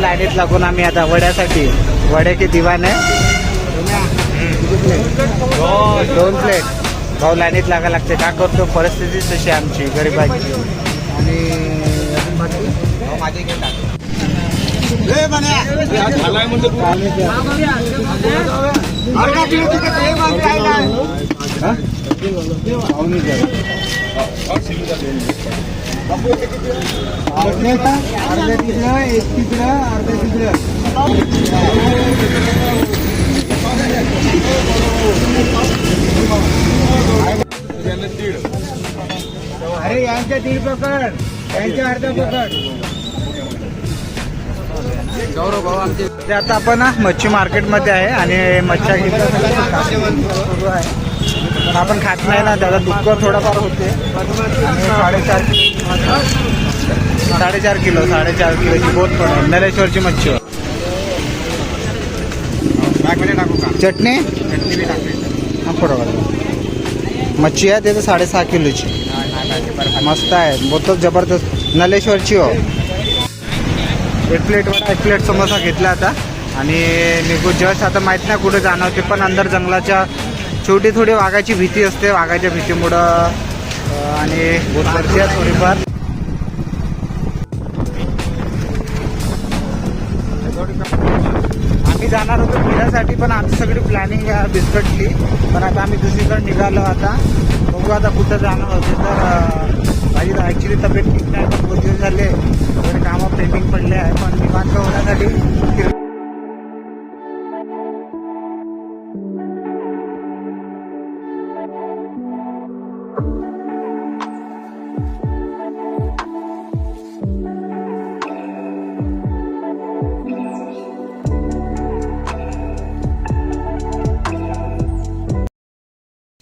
लाईनीत लागून आम्ही आता वड्यासाठी वड्याची की दिवाने दोन प्लेट भाऊ लाईनीत लागा लागते. का करतो? परिस्थिती तशी आमची गरीबाची. आणि अजून बाकी? हा? पाहुणे द्या. अर्ध्या का? अर्ध्या तिकडं एक तिकडं अर्ध्या तिकडं अरे यांच्या दीड पकड. यांच्या अर्धा पकड. गौरव भाऊ आमचे ते आता आपण ना मच्छी मार्केटमध्ये आहे आणि मच्छा सुरू आहे. आपण खात नाही ना त्याचा दुःख थोडंफार होते. आणि साडेचार साडेचार किलो साडेचार किलोची बोट पण नरेश्वरची मच्छी चटणी? हा बरोबर मच्छी आहे ते तर साडेसहा किलोची. मस्त आहे. बहुत जबरदस्त. नलेश्वरची हो. एक प्लेट वडा एक प्लेट समोसा घेतला आता. आणि निघू जस्ट आता माहीत नाही कुठे जाणार होते पण अंदर जंगलाच्या छोटी थोडी वाघाची भीती असते. वाघाच्या भीतीमुळं आणि थोडीफार. आम्ही जाणार होतो फिरायसाठी पण आमची सगळी प्लॅनिंग बिस्कटली पण आता आम्ही दुसरीकडे निघालो आता. बघू आता कुठं जाणार होते तर माझी ॲक्च्युली तब्येत ठीक नाही पण दोन दिवस झाले. थोडे कामं पेंडिंग पडले आहे पण निवांत होण्यासाठी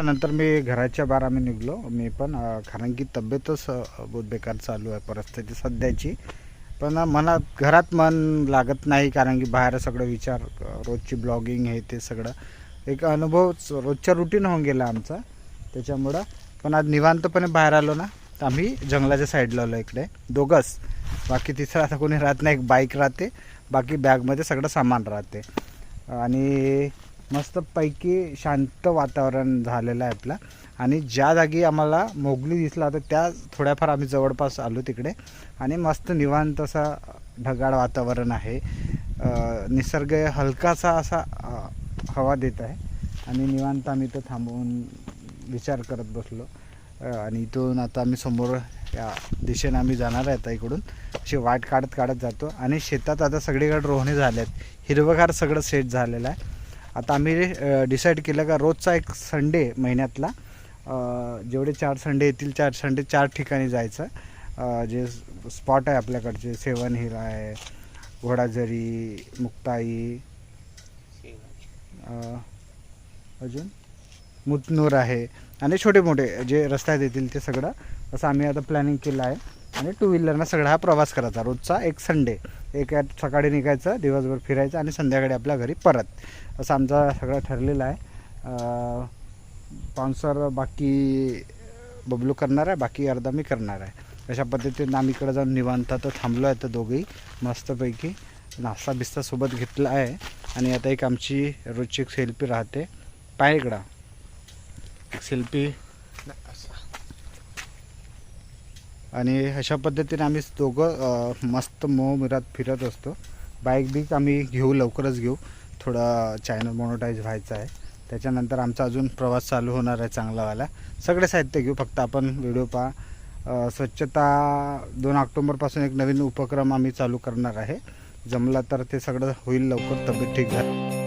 फिर- नंतर मी घराच्या बाहेर आम्ही निघलो. मी पण कारण की तब्येतच बहुत बेकार चालू आहे परिस्थिती सध्याची. पण मनात घरात मन लागत नाही कारण की बाहेर सगळं विचार रोजची ब्लॉगिंग हे ते सगळं. एक अनुभव रोजच्या रुटीन होऊन गेला आमचा त्याच्यामुळं. पण आज निवांतपणे बाहेर आलो ना तर आम्ही जंगलाच्या साईडला आलो इकडे. दोघंच. बाकी तिसरं आता कोणी राहत नाही एक बाईक राहते. बाकी बॅगमध्ये सगळं सामान राहते. आणि मस्तपैकी शांत वातावरण झालेलं आहे आपलं. आणि ज्या जागी आम्हाला मोगली दिसला तर त्या थोड्याफार आम्ही जवळपास आलो तिकडे. आणि मस्त निवांत असा ढगाळ वातावरण आहे. निसर्ग हलकासा असा हवा देत आहे. आणि निवांत आम्ही इथं थांबवून विचार करत बसलो. आणि इथून आता आम्ही समोर या दिशेने आम्ही जाणार आहे आता इकडून. अशी वाट काढत काढत जातो. आणि शेतात आता सगळीकडे रोहणे झाले आहेत हिरवगार सगळं सेट झालेलं आहे. आता आम्ही डिसाईड केलं का रोजचा एक संडे महिन्यातला जेवढे चार संडे येतील चार संडे चार ठिकाणी जायचं. जे स्पॉट आहे आपल्याकडचे सेवन हिल आहे घोडाझरी मुक्ताई अजून मुतनूर आहे आणि छोटे मोठे जे रस्त्यात येतील ते सगळं. असं आम्ही आता प्लॅनिंग केलं आहे. आणि टू व्हीलरनं सगळा हा प्रवास करायचा रोजचा एक संडे एक सकाळी निघायचं दिवसभर फिरायचं आणि संध्याकाळी आपल्या घरी परत. असं आमचा सगळं ठरलेलं आहे. स्पॉन्सर बाकी बबलू करणार आहे बाकी अर्धा मी करणार आहे. अशा पद्धतीने आम्ही इकडं जाऊन निवांत तर थांबलो आहे तर दोघेही मस्तपैकी नाश्ता बिस्ता सोबत घेतला आहे. आणि आता एक आमची रोजची एक सेल्फी राहते. पाय इकडं. एक सेल्फी. आणि अशा पद्धतीने आम्ही दोघं मस्त मोहमिरात फिरत असतो. बाईक बीक आम्ही घेऊ लवकरच घेऊ. थोडा चॅनल मोनोटाईज व्हायचं आहे. त्याच्यानंतर आमचा अजून प्रवास चालू होणार आहे चांगलावाला. सगळे साहित्य घेऊ फक्त आपण व्हिडिओ पहा. स्वच्छता दोन ऑक्टोंबरपासून एक नवीन उपक्रम आम्ही चालू करणार आहे. जमला तर ते सगळं होईल लवकर तब्येत ठीक झाली.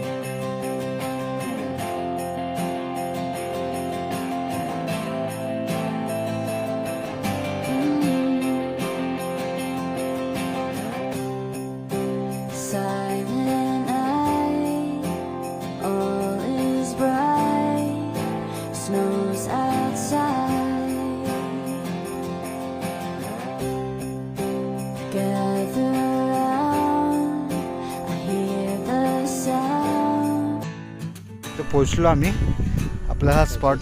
पोचलो आम्ही. आपला हा स्पॉट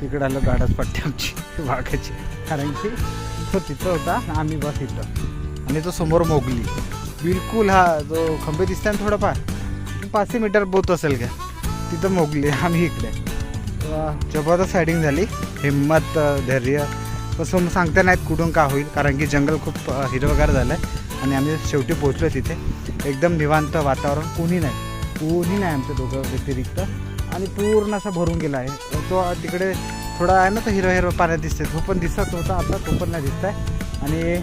तिकडे आलं गाडच पट्टी आमची वाघाची. कारण की तो तिथं होता आम्ही बस इथं. आणि तो समोर मोगली. बिलकुल हा जो खंबे दिसताय ना थोडंफार पाचशे मीटर बोत असेल का? तिथं मोगली आम्ही इकडे. जबरदस्त सायडिंग झाली. हिंमत धैर्य. कसं सांगता नाहीत कुठून का होईल कारण की जंगल खूप हिरवगार झालं आहे आणि आम्ही शेवटी पोचलो तिथे. एकदम निवांत वातावरण कोणी नाही. कोणी नाही आमच्या दोघं व्यतिरिक्त. आणि पूर्ण असा भरून गेला आहे. तो तिकडे थोडा आहे ना तो हिरवा हिरवा पाण्यात दिसते तो पण दिसत होता आता तो पण नाही दिसत आहे. आणि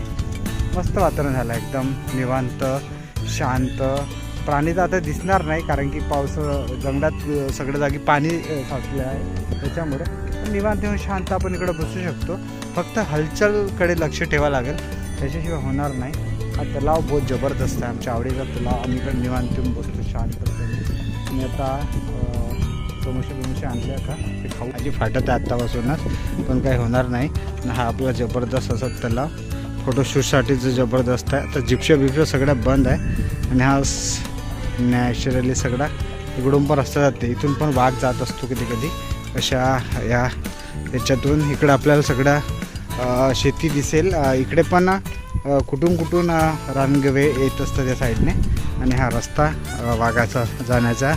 मस्त वातावरण झालं एकदम. निवांत शांत. प्राणी तर आता दिसणार नाही कारण की पाऊस जंगलात सगळ्या जागी पाणी साचलं आहे. त्याच्यामुळे. निवांत येऊन शांत आपण इकडं बसू शकतो. फक्त हलचलकडे लक्ष ठेवावं लागेल. त्याच्याशिवाय होणार नाही. हा तलाव बहुत जबरदस्त आहे आमच्या आवडीचा तलाव आम्ही पण निवांत येऊन बसतो शांतपणे आणि आता समोसे बिमोसे आणल्या आता ते खाऊ आधी फाटत आहे आत्तापासूनच पण काही होणार नाही। आणि हा आपला जबरदस्त असा तलाव। फोटोशूटसाठीचं जबरदस्त आहे आता जिप्शा बिप्शा सगळ्या बंद आहे आणि हा नॅचरली सगळा इकडून पण रस्ता जाते इथून पण वाघ जात असतो कधी कधी अशा या याच्यातून इकडं आपल्याला सगळं शेती दिसेल इकडे पण कुठून कुठून रानगवे येत असतं त्या साईडने. आणि हा रस्ता वाघाचा जाण्याचा.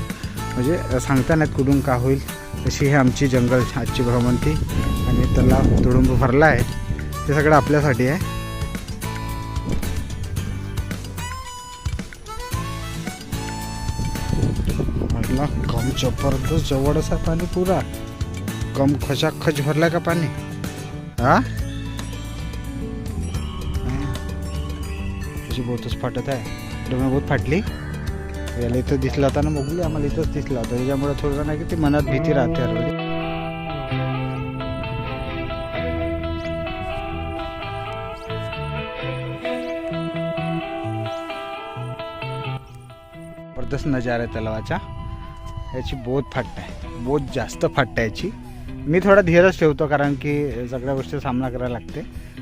म्हणजे सांगता नाहीत कुठून का होईल तशी ही आमची जंगल आजची भ्रमंती आणि तलाव तुडुंब भरला आहे. ते सगळं आपल्यासाठी आहे. म्हटलं कम जबरदस्त जवळच आहे पाणी पुरा. कम खचाखच भरलाय का पाणी? हा तुझी बोतच फाटत आहे. डोमे बोत फाटली? याला इथं दिसला होता ना मोगली आम्हाला इथंच दिसला होता त्याच्यामुळे थोडं नाही की ती मनात भीती राहते हरवली जबरदस्त नजारा आहे तलावाचा. याची बोध फाटत. आहे बहुत जास्त फाटत आहे याची. मी थोडा धीरच ठेवतो कारण की सगळ्या गोष्टी सामना करायला लागते.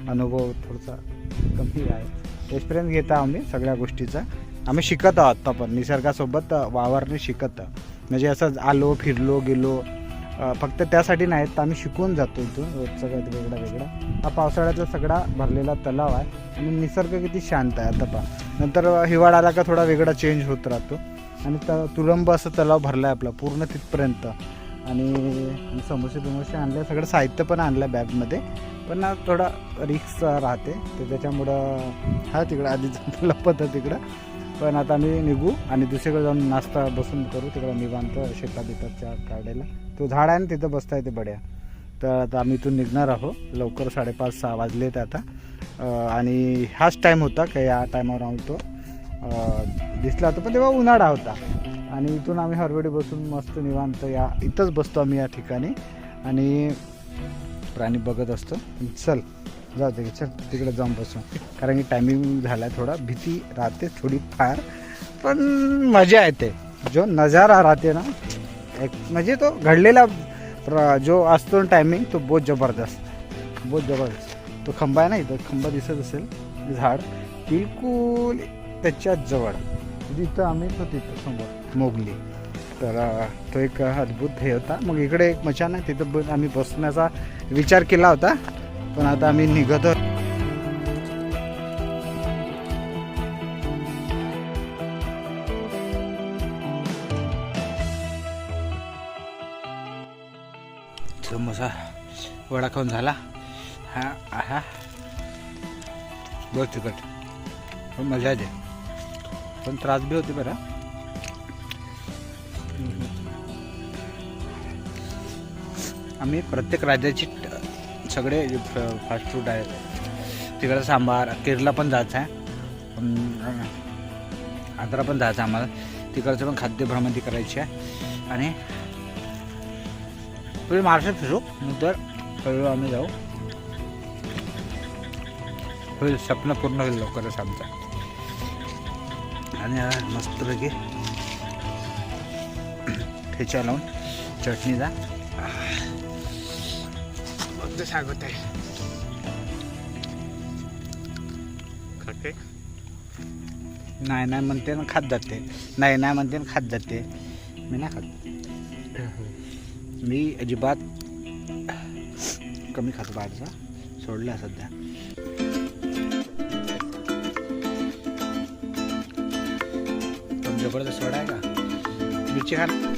अनुभव थोडासा कमी आहे. एक्सपिरियन्स घेता आम्ही सगळ्या गोष्टीचा. आम्ही शिकत आहोत आता पण निसर्गासोबत वावरणे शिकत. म्हणजे असं आलो फिरलो गेलो फक्त त्यासाठी नाही तर आम्ही शिकून जातो इथून रोजचा काही वेगळा वेगळा. हा पावसाळ्याचा सगळा भरलेला तलाव आहे आणि निसर्ग किती शांत आहे आता पहा. नंतर हिवाळा आला का थोडा वेगळा चेंज होत राहतो. आणि त तुरंब असं तलाव भरला आहे आपला पूर्ण तिथपर्यंत. आणि समोसे बिमोसे आणले सगळं साहित्य पण आणलं आहे बॅगमध्ये पण ना थोडा रिक्स राहते. तर त्याच्यामुळं हा तिकडं आधी लपत आहे तिकडं. पण आता आम्ही निघू आणि दुसरीकडे जाऊन नाश्ता बसून करू. तिकडं निवांत शेता बिताच्या काढायला. तो झाड आहे ना तिथं बसता येते बड्या. तर आता आम्ही इथून निघणार आहोत. लवकर साडेपाच सहा वाजले ते आता आणि हाच टाईम होता का या टायमावर आम्ही तो दिसला होता पण तेव्हा उन्हाळा होता. आणि इथून आम्ही हरवडी बसून मस्त निवांत या इथंच बसतो आम्ही या ठिकाणी. आणि प्राणी बघत असतो. चल जाऊ दे चल तिकडे जाऊन बसू. कारण की टायमिंग झाला थोडा भीती राहते थोडी फार पण मजा येते. जो नजारा राहते ना एक म्हणजे तो घडलेला जो असतो टायमिंग तो बहुत जबरदस्त. बहुत जबरदस्त. तो खंबा आहे ना इथं खंबा दिसत असेल झाड बिलकुल त्याच्याच जवळ. जिथं आम्ही तो तिथं समोर मोगली. तर तो एक अद्भुत हे होता. मग इकडे एक मचान आहे तिथं ब- आम्ही बसण्याचा विचार केला होता. पण आता आम्ही निघत. समोसा वडा खाऊन झाला हा हा बहुत तिकट पण मजा येते पण त्रास बी होते बरं. आम्ही प्रत्येक राज्याची सगळे फास्ट फूड आहेत. तिकडं सांबार केरला पण जायचं आहे. आंध्रा पण जायचं आहे आम्हाला. तिकडचं पण खाद्य भ्रमंती करायची आहे. आणि पुढे महाराष्ट्रात फिरू. नंतर हळूहळू आम्ही जाऊ. होईल स्वप्न पूर्ण होईल लवकरच आमचं. आणि मस्तपैकी ठेचा लावून चटणी जा. बघ सांगत आहे. नाही नाही म्हणते ना खात जाते. नाही नाही म्हणते ना खात जाते. मी नाही खात. मी अजिबात कमी खातो बाहेरचा. सोडला सध्या. जबरदस्त आहे का? मिरची खा ना.